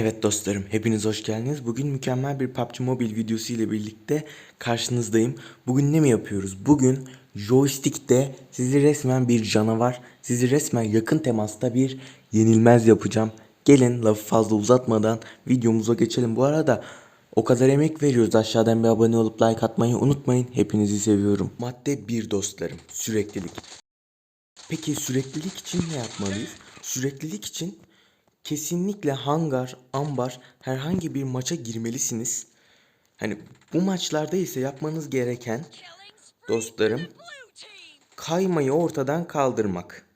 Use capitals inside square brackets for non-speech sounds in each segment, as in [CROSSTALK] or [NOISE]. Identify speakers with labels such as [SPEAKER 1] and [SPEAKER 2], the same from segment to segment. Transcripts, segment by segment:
[SPEAKER 1] Evet dostlarım, hepiniz hoş geldiniz. Bugün mükemmel bir PUBG Mobile videosu ile birlikte karşınızdayım. Bugün ne mi yapıyoruz? Bugün joystick'te sizi resmen bir canavar, sizi resmen yakın temasta bir yenilmez yapacağım. Gelin lafı fazla uzatmadan videomuza geçelim. Bu arada o kadar emek veriyoruz. Aşağıdan bir abone olup like atmayı unutmayın. Hepinizi seviyorum. Madde 1 dostlarım, süreklilik. Peki süreklilik için ne yapmalıyız? Süreklilik için kesinlikle hangar, ambar herhangi bir maça girmelisiniz. Hani bu maçlarda ise yapmanız gereken dostlarım kaymayı ortadan kaldırmak.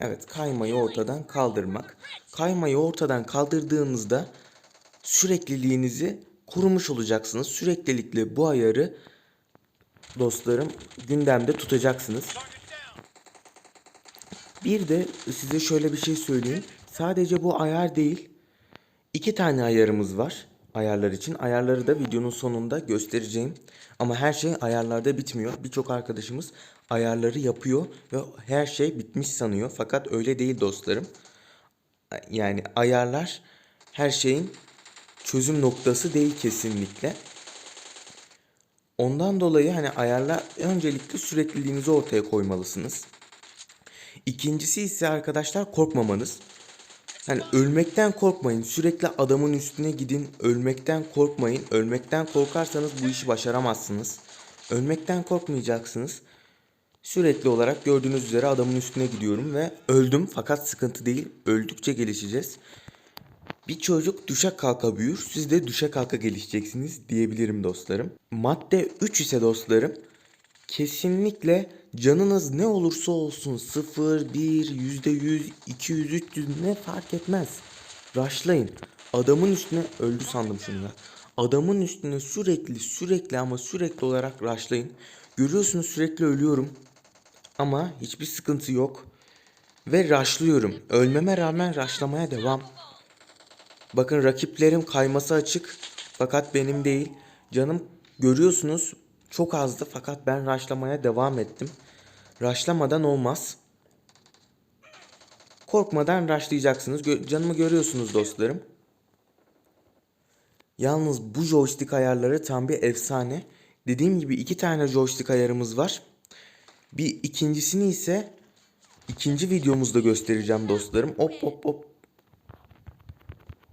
[SPEAKER 1] Evet kaymayı ortadan kaldırmak. Kaymayı ortadan kaldırdığınızda sürekliliğinizi korumuş olacaksınız. Süreklilikle bu ayarı dostlarım gündemde tutacaksınız. Bir de size şöyle bir şey söyleyeyim. Sadece bu ayar değil. iki tane ayarımız var ayarlar için. Ayarları da videonun sonunda göstereceğim. Ama her şey ayarlarda bitmiyor. Birçok arkadaşımız ayarları yapıyor ve her şey bitmiş sanıyor. Fakat öyle değil dostlarım. Yani ayarlar her şeyin çözüm noktası değil kesinlikle. Ondan dolayı hani ayarlar öncelikle sürekliliğinizi ortaya koymalısınız. İkincisi ise arkadaşlar korkmamanız. Hani ölmekten korkmayın. Sürekli adamın üstüne gidin. Ölmekten korkmayın. Ölmekten korkarsanız bu işi başaramazsınız. Ölmekten korkmayacaksınız. Sürekli olarak gördüğünüz üzere adamın üstüne gidiyorum ve öldüm fakat sıkıntı değil. Öldükçe gelişeceğiz. Bir çocuk düşe kalka büyür, siz de düşe kalka gelişeceksiniz diyebilirim dostlarım. Madde 3 ise dostlarım, kesinlikle canınız ne olursa olsun 0, 1, %100, 200, 300 ne fark etmez. Rushlayın. Adamın üstüne öldü sandım şunu ya. Adamın üstüne sürekli sürekli ama sürekli olarak rushlayın. Görüyorsunuz sürekli ölüyorum. Ama hiçbir sıkıntı yok. Ve rushlıyorum. Ölmeme rağmen rushlamaya devam. Bakın rakiplerim kayması açık. Fakat benim değil. Canım görüyorsunuz çok azdı fakat ben raşlamaya devam ettim. Raşlamadan olmaz. Korkmadan raşlayacaksınız. Gö- canımı görüyorsunuz dostlarım. Yalnız bu joystick ayarları tam bir efsane. Dediğim gibi iki tane joystick ayarımız var. Bir ikincisini ise ikinci videomuzda göstereceğim dostlarım. Hop hop hop.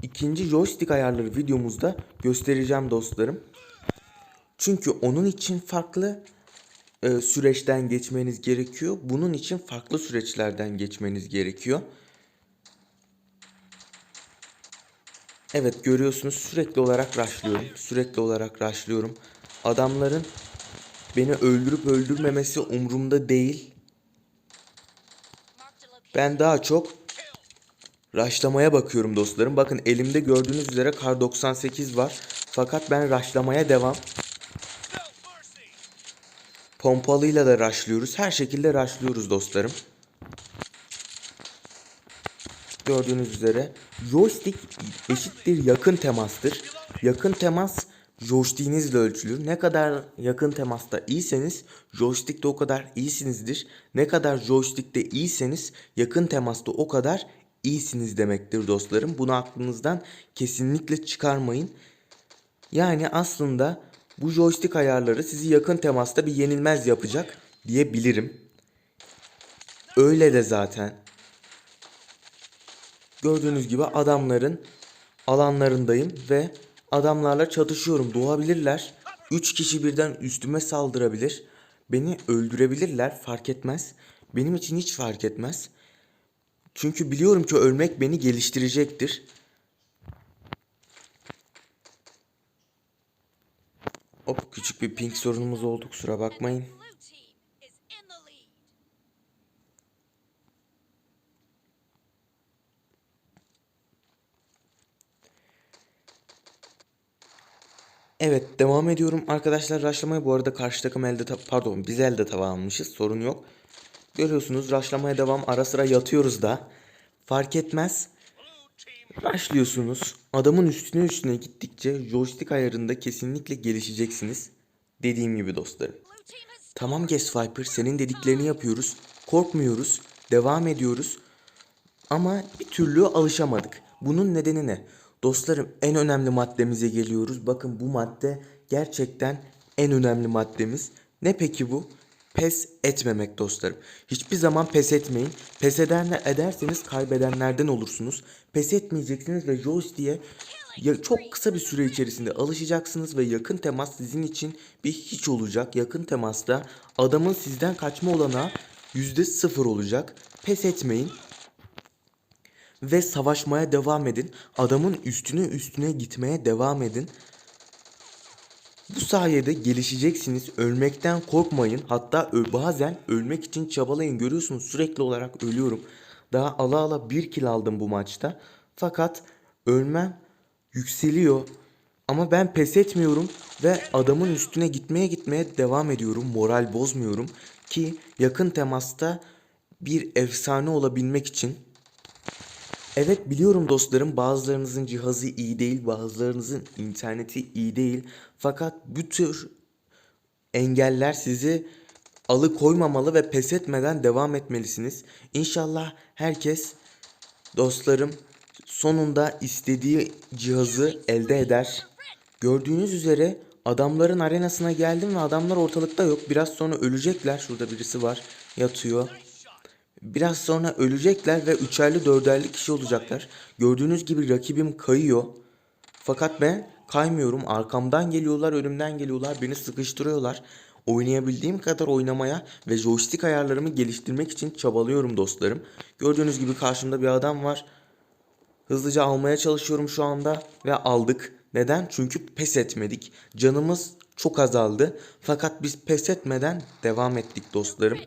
[SPEAKER 1] İkinci joystick ayarları videomuzda göstereceğim dostlarım. Çünkü onun için farklı e, süreçten geçmeniz gerekiyor. Bunun için farklı süreçlerden geçmeniz gerekiyor. Evet görüyorsunuz sürekli olarak rushlıyorum. Sürekli olarak rushlıyorum. Adamların beni öldürüp öldürmemesi umurumda değil. Ben daha çok Raşlamaya bakıyorum dostlarım. Bakın elimde gördüğünüz üzere kar 98 var. Fakat ben raşlamaya devam. Pompalıyla da raşlıyoruz. Her şekilde raşlıyoruz dostlarım. Gördüğünüz üzere joystick eşittir yakın temastır. Yakın temas joystick'inizle ölçülür. Ne kadar yakın temasta iyiyseniz joystick'te o kadar iyisinizdir. Ne kadar joystick'te iyiyseniz yakın temasta o kadar iyisiniz demektir dostlarım. Bunu aklınızdan kesinlikle çıkarmayın. Yani aslında bu joystick ayarları sizi yakın temasta bir yenilmez yapacak diyebilirim. Öyle de zaten. Gördüğünüz gibi adamların alanlarındayım ve adamlarla çatışıyorum. Doğabilirler. 3 kişi birden üstüme saldırabilir. Beni öldürebilirler fark etmez. Benim için hiç fark etmez. Çünkü biliyorum ki ölmek beni geliştirecektir. Hop küçük bir ping sorunumuz oldu kusura bakmayın. Evet devam ediyorum arkadaşlar raşlamaya bu arada karşı takım elde pardon biz elde tava almışız sorun yok. Görüyorsunuz raşlamaya devam ara sıra yatıyoruz da fark etmez. Raşlıyorsunuz adamın üstüne üstüne gittikçe joystick ayarında kesinlikle gelişeceksiniz. Dediğim gibi dostlarım. Tamam Guest Viper senin dediklerini yapıyoruz. Korkmuyoruz. Devam ediyoruz. Ama bir türlü alışamadık. Bunun nedeni ne? Dostlarım en önemli maddemize geliyoruz. Bakın bu madde gerçekten en önemli maddemiz. Ne peki bu? Pes etmemek dostlarım. Hiçbir zaman pes etmeyin. Pes eder, ederseniz kaybedenlerden olursunuz. Pes etmeyeceksiniz ve joystick'e ya çok kısa bir süre içerisinde alışacaksınız ve yakın temas sizin için bir hiç olacak. Yakın temasta adamın sizden kaçma olanağı yüzde sıfır olacak. Pes etmeyin ve savaşmaya devam edin. Adamın üstüne üstüne gitmeye devam edin. Bu sayede gelişeceksiniz. Ölmekten korkmayın. Hatta bazen ölmek için çabalayın. Görüyorsunuz sürekli olarak ölüyorum. Daha ala ala bir kill aldım bu maçta. Fakat ölmem yükseliyor. Ama ben pes etmiyorum ve adamın üstüne gitmeye gitmeye devam ediyorum. Moral bozmuyorum ki yakın temasta bir efsane olabilmek için Evet biliyorum dostlarım bazılarınızın cihazı iyi değil, bazılarınızın interneti iyi değil. Fakat bu tür engeller sizi alıkoymamalı ve pes etmeden devam etmelisiniz. İnşallah herkes dostlarım sonunda istediği cihazı elde eder. Gördüğünüz üzere adamların arenasına geldim ve adamlar ortalıkta yok. Biraz sonra ölecekler. Şurada birisi var yatıyor. Biraz sonra ölecekler ve üçerli dörderli kişi olacaklar. Gördüğünüz gibi rakibim kayıyor. Fakat ben kaymıyorum. Arkamdan geliyorlar, önümden geliyorlar. Beni sıkıştırıyorlar. Oynayabildiğim kadar oynamaya ve joystick ayarlarımı geliştirmek için çabalıyorum dostlarım. Gördüğünüz gibi karşımda bir adam var. Hızlıca almaya çalışıyorum şu anda ve aldık. Neden? Çünkü pes etmedik. Canımız çok azaldı. Fakat biz pes etmeden devam ettik dostlarım.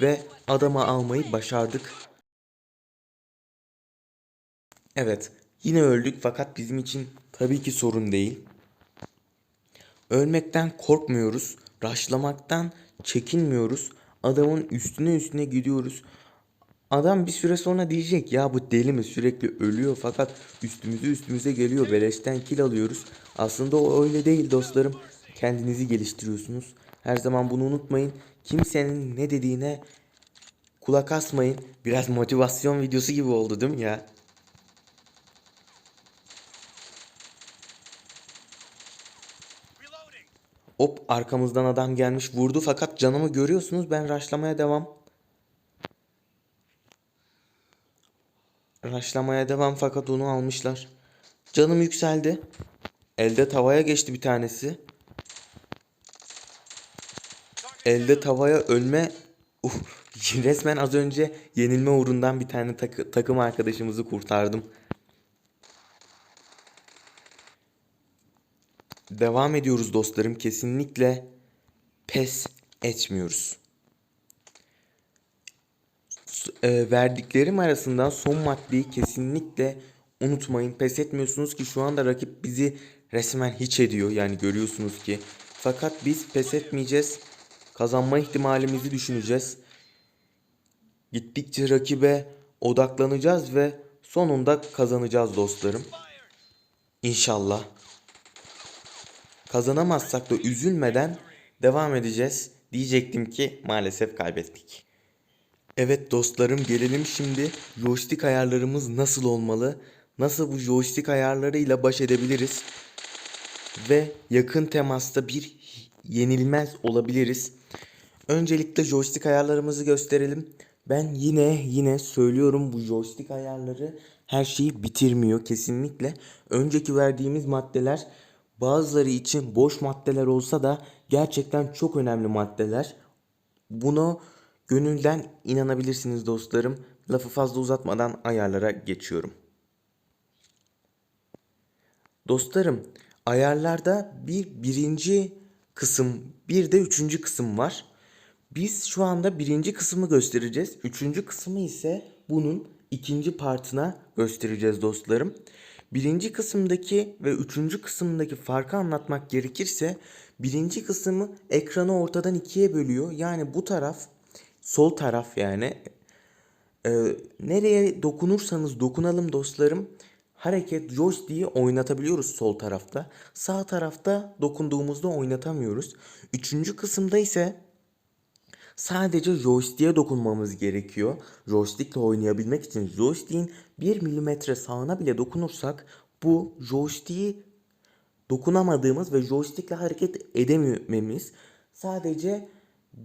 [SPEAKER 1] Ve adamı almayı başardık. Evet, yine öldük fakat bizim için tabii ki sorun değil. Ölmekten korkmuyoruz, raşlamaktan çekinmiyoruz. Adamın üstüne üstüne gidiyoruz. Adam bir süre sonra diyecek ya bu deli mi sürekli ölüyor fakat üstümüze üstümüze geliyor beleşten kill alıyoruz. Aslında o öyle değil dostlarım. Kendinizi geliştiriyorsunuz. Her zaman bunu unutmayın. Kimsenin ne dediğine kulak asmayın. Biraz motivasyon videosu gibi oldu değil mi ya? Hop arkamızdan adam gelmiş vurdu fakat canımı görüyorsunuz ben raşlamaya devam. Raşlamaya devam fakat onu almışlar. Canım yükseldi. Elde tavaya geçti bir tanesi. Elde tavaya ölme Uf, [LAUGHS] resmen az önce yenilme uğrundan bir tane takı- takım arkadaşımızı kurtardım. Devam ediyoruz dostlarım. Kesinlikle pes etmiyoruz. E, verdiklerim arasından son maddeyi kesinlikle unutmayın. Pes etmiyorsunuz ki şu anda rakip bizi resmen hiç ediyor. Yani görüyorsunuz ki. Fakat biz pes etmeyeceğiz. Kazanma ihtimalimizi düşüneceğiz. Gittikçe rakibe odaklanacağız ve sonunda kazanacağız dostlarım. İnşallah. Kazanamazsak da üzülmeden devam edeceğiz. Diyecektim ki maalesef kaybettik. Evet dostlarım gelelim şimdi joystick ayarlarımız nasıl olmalı? Nasıl bu joystick ayarlarıyla baş edebiliriz? Ve yakın temasta bir yenilmez olabiliriz. Öncelikle joystick ayarlarımızı gösterelim. Ben yine yine söylüyorum bu joystick ayarları her şeyi bitirmiyor kesinlikle. Önceki verdiğimiz maddeler bazıları için boş maddeler olsa da gerçekten çok önemli maddeler. Bunu gönülden inanabilirsiniz dostlarım. Lafı fazla uzatmadan ayarlara geçiyorum. Dostlarım ayarlarda bir birinci kısım bir de üçüncü kısım var. Biz şu anda birinci kısmı göstereceğiz. Üçüncü kısmı ise bunun ikinci partına göstereceğiz dostlarım. Birinci kısımdaki ve üçüncü kısımdaki farkı anlatmak gerekirse birinci kısmı ekranı ortadan ikiye bölüyor. Yani bu taraf sol taraf yani ee, nereye dokunursanız dokunalım dostlarım. Hareket joystick'i oynatabiliyoruz sol tarafta. Sağ tarafta dokunduğumuzda oynatamıyoruz. Üçüncü kısımda ise sadece joystick'e dokunmamız gerekiyor. Joystick'le oynayabilmek için joystick'in 1 milimetre sağına bile dokunursak bu joystick'i dokunamadığımız ve joystickle hareket edemememiz sadece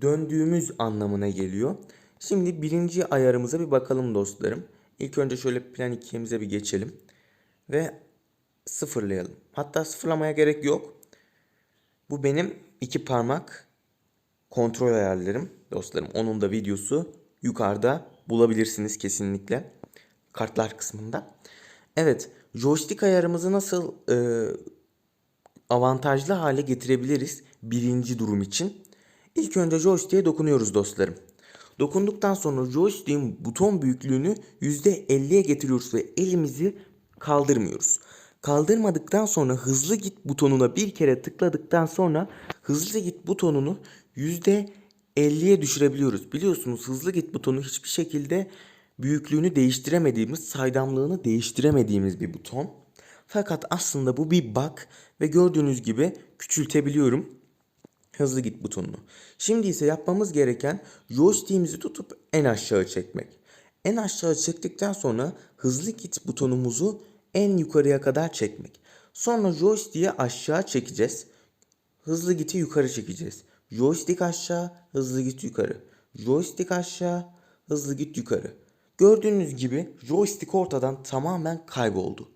[SPEAKER 1] döndüğümüz anlamına geliyor. Şimdi birinci ayarımıza bir bakalım dostlarım. İlk önce şöyle plan 2'mize bir geçelim. Ve sıfırlayalım. Hatta sıfırlamaya gerek yok. Bu benim iki parmak kontrol ayarlarım dostlarım. Onun da videosu yukarıda bulabilirsiniz kesinlikle. Kartlar kısmında. Evet, joystick ayarımızı nasıl e, avantajlı hale getirebiliriz birinci durum için? İlk önce joystick'e dokunuyoruz dostlarım. Dokunduktan sonra joystick'in buton büyüklüğünü %50'ye getiriyoruz ve elimizi kaldırmıyoruz. Kaldırmadıktan sonra hızlı git butonuna bir kere tıkladıktan sonra hızlı git butonunu %50'ye düşürebiliyoruz. Biliyorsunuz hızlı git butonu hiçbir şekilde büyüklüğünü değiştiremediğimiz, saydamlığını değiştiremediğimiz bir buton. Fakat aslında bu bir bug ve gördüğünüz gibi küçültebiliyorum hızlı git butonunu. Şimdi ise yapmamız gereken joystick'imizi tutup en aşağı çekmek. En aşağı çektikten sonra hızlı git butonumuzu en yukarıya kadar çekmek. Sonra joystick'i aşağı çekeceğiz. Hızlı giti yukarı çekeceğiz. Joystick aşağı, hızlı git yukarı. Joystick aşağı, hızlı git yukarı. Gördüğünüz gibi joystick ortadan tamamen kayboldu.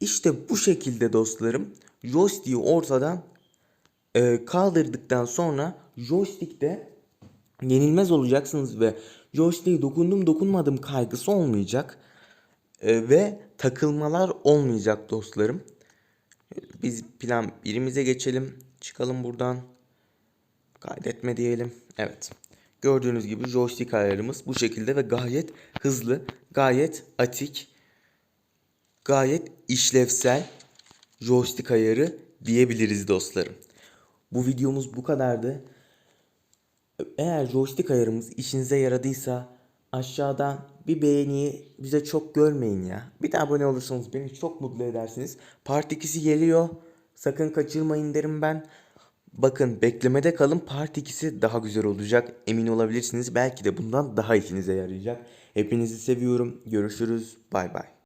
[SPEAKER 1] İşte bu şekilde dostlarım joystick'i ortadan e, kaldırdıktan sonra joystick'te yenilmez olacaksınız ve joystick'e dokundum dokunmadım kaygısı olmayacak E, ve takılmalar olmayacak dostlarım. Biz plan birimize geçelim. Çıkalım buradan. Kaydetme diyelim. Evet. Gördüğünüz gibi joystick ayarımız bu şekilde ve gayet hızlı, gayet atik, gayet işlevsel joystick ayarı diyebiliriz dostlarım. Bu videomuz bu kadardı. Eğer joystick ayarımız işinize yaradıysa aşağıdan bir beğeniyi bize çok görmeyin ya. Bir de abone olursanız beni çok mutlu edersiniz. Part 2'si geliyor. Sakın kaçırmayın derim ben. Bakın beklemede kalın part 2'si daha güzel olacak. Emin olabilirsiniz. Belki de bundan daha işinize yarayacak. Hepinizi seviyorum. Görüşürüz. Bay bay.